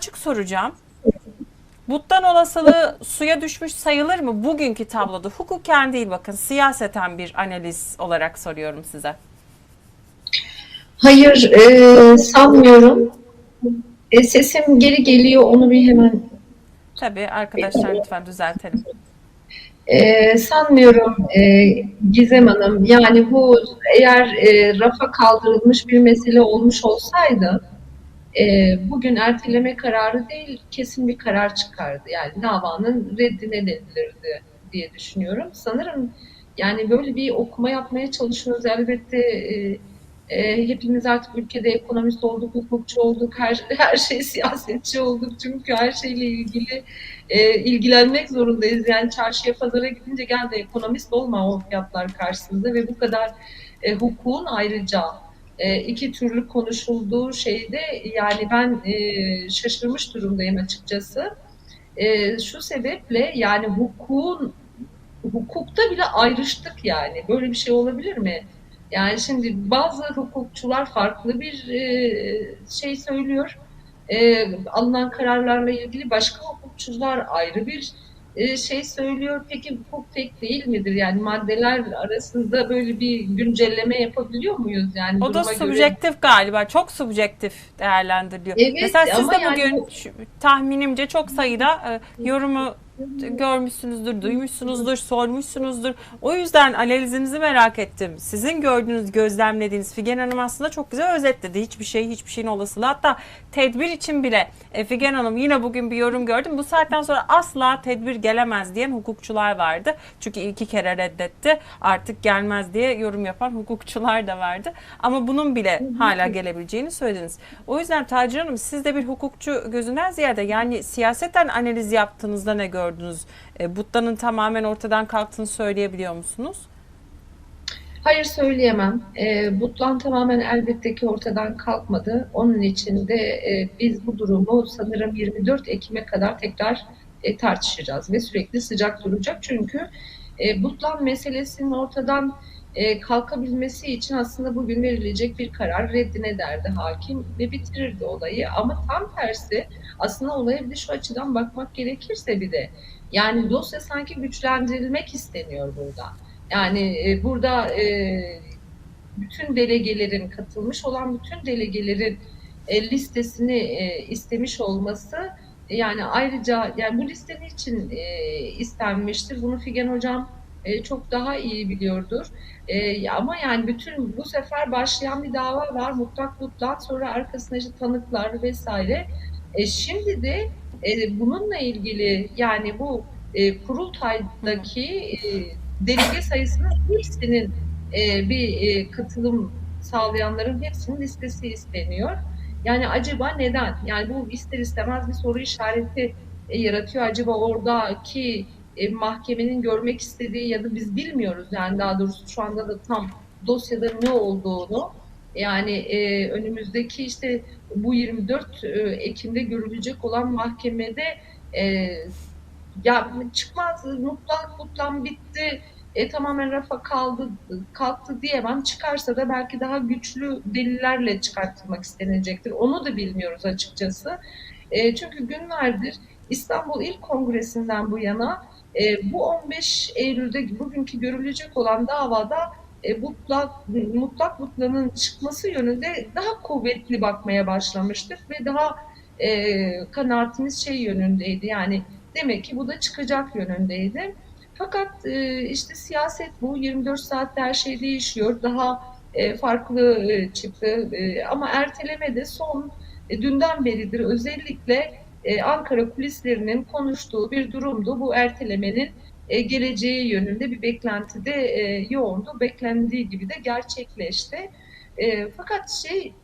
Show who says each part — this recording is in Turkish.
Speaker 1: açık soracağım. Buttan olasılığı suya düşmüş sayılır mı bugünkü tabloda? Hukuken değil bakın siyaseten bir analiz olarak soruyorum size.
Speaker 2: Hayır, e, sanmıyorum. E, sesim geri geliyor, onu bir hemen
Speaker 1: Tabii arkadaşlar lütfen düzeltelim.
Speaker 2: e, sanmıyorum e, Gizem Hanım. Yani bu eğer e, rafa kaldırılmış bir mesele olmuş olsaydı e, bugün erteleme kararı değil kesin bir karar çıkardı. Yani davanın reddine denilirdi diye düşünüyorum. Sanırım yani böyle bir okuma yapmaya çalışıyoruz. Elbette e, e, hepimiz artık ülkede ekonomist olduk, hukukçu olduk, her, her şey siyasetçi olduk. Çünkü her şeyle ilgili e, ilgilenmek zorundayız. Yani çarşıya pazara gidince gel de ekonomist olma o fiyatlar karşısında ve bu kadar e, hukukun ayrıca iki türlü konuşulduğu şeyde yani ben e, şaşırmış durumdayım açıkçası. E, şu sebeple yani hukukun hukukta bile ayrıştık yani. Böyle bir şey olabilir mi? Yani şimdi bazı hukukçular farklı bir e, şey söylüyor. E, alınan kararlarla ilgili başka hukukçular ayrı bir e, şey söylüyor. Peki hukuk tek değil midir? Yani maddeler arasında böyle bir güncelleme yapabiliyor muyuz? Yani
Speaker 1: O da
Speaker 2: duruma göre-
Speaker 1: subjektif galiba. Çok subjektif değerlendiriliyor.
Speaker 2: Evet,
Speaker 1: Mesela siz de
Speaker 2: yani
Speaker 1: bugün tahminimce çok sayıda e, yorumu görmüşsünüzdür, duymuşsunuzdur, sormuşsunuzdur. O yüzden analizinizi merak ettim. Sizin gördüğünüz, gözlemlediğiniz Figen Hanım aslında çok güzel özetledi. Hiçbir şey, hiçbir şeyin olasılığı. Hatta tedbir için bile e, Figen Hanım yine bugün bir yorum gördüm. Bu saatten sonra asla tedbir gelemez diyen hukukçular vardı. Çünkü iki kere reddetti. Artık gelmez diye yorum yapan hukukçular da vardı. Ama bunun bile hala gelebileceğini söylediniz. O yüzden Taci Hanım siz de bir hukukçu gözünden ziyade yani siyaseten analiz yaptığınızda ne gördünüz? E, Butta'nın tamamen ortadan kalktığını söyleyebiliyor musunuz?
Speaker 2: Hayır söyleyemem. E, Butlan tamamen elbette ki ortadan kalkmadı. Onun için de e, biz bu durumu sanırım 24 Ekim'e kadar tekrar e, tartışacağız ve sürekli sıcak duracak. Çünkü e, Butlan meselesinin ortadan e, kalkabilmesi için aslında bugün verilecek bir karar reddine derdi hakim ve bitirirdi olayı. Ama tam tersi aslında olaya bir de şu açıdan bakmak gerekirse bir de yani dosya sanki güçlendirilmek isteniyor burada. Yani e, burada e, bütün delegelerin katılmış olan bütün delegelerin e, listesini e, istemiş olması e, yani ayrıca yani bu liste için e, istenmiştir? Bunu Figen Hocam e, çok daha iyi biliyordur. E, ama yani bütün bu sefer başlayan bir dava var mutlak mutlak sonra arkasında işte tanıklar vesaire. E, şimdi de e, bununla ilgili yani bu e, kurultaydaki e, delege sayısının hepsinin e, bir e, katılım sağlayanların hepsinin listesi isteniyor. Yani acaba neden? Yani bu ister istemez bir soru işareti e, yaratıyor. Acaba oradaki e, mahkemenin görmek istediği ya da biz bilmiyoruz yani daha doğrusu şu anda da tam dosyada ne olduğunu yani e, önümüzdeki işte bu 24 e, Ekim'de görülecek olan mahkemede e, ya çıkmaz mutlak mutlak bitti e, tamamen rafa kaldı kalktı diyemem. Çıkarsa da belki daha güçlü delillerle çıkartılmak istenecektir. Onu da bilmiyoruz açıkçası. E, çünkü günlerdir İstanbul İl Kongresi'nden bu yana e, bu 15 Eylül'de bugünkü görülecek olan davada e, mutlak, mutlak mutlağının çıkması yönünde daha kuvvetli bakmaya başlamıştık ve daha e, kanaatimiz şey yönündeydi yani demek ki bu da çıkacak yönündeydi. Fakat e, işte siyaset bu 24 saatte her şey değişiyor. Daha e, farklı e, çıktı e, ama erteleme de son e, dünden beridir özellikle e, Ankara kulislerinin konuştuğu bir durumdu. Bu ertelemenin e, geleceği yönünde bir beklenti de e, yoğundu. Beklendiği gibi de gerçekleşti. Fakat şey